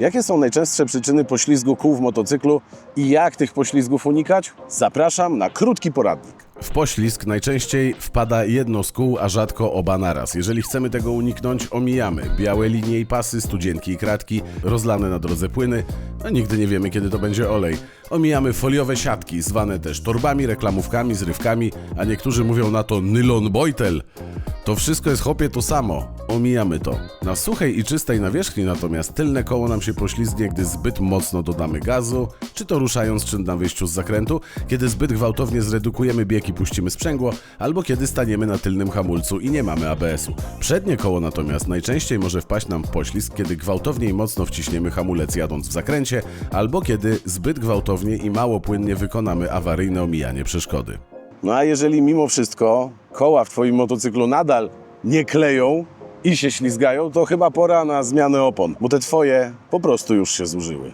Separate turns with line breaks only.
Jakie są najczęstsze przyczyny poślizgu kół w motocyklu i jak tych poślizgów unikać? Zapraszam na krótki poradnik. W poślizg najczęściej wpada jedno z kół, a rzadko oba naraz. Jeżeli chcemy tego uniknąć, omijamy białe linie i pasy, studzienki i kratki, rozlane na drodze płyny, a nigdy nie wiemy kiedy to będzie olej. Omijamy foliowe siatki, zwane też torbami, reklamówkami, zrywkami, a niektórzy mówią na to nylon bojtel. To wszystko jest chopie to samo. Omijamy to. Na suchej i czystej nawierzchni natomiast tylne koło nam się poślizgnie, gdy zbyt mocno dodamy gazu, czy to ruszając czyn na wyjściu z zakrętu, kiedy zbyt gwałtownie zredukujemy bieg i puścimy sprzęgło, albo kiedy staniemy na tylnym hamulcu i nie mamy ABS-u. Przednie koło natomiast najczęściej może wpaść nam w poślizg, kiedy gwałtownie i mocno wciśniemy hamulec jadąc w zakręcie, albo kiedy zbyt gwałtownie i mało płynnie wykonamy awaryjne omijanie przeszkody. No a jeżeli mimo wszystko koła w Twoim motocyklu nadal nie kleją i się ślizgają, to chyba pora na zmianę opon, bo te Twoje po prostu już się zużyły.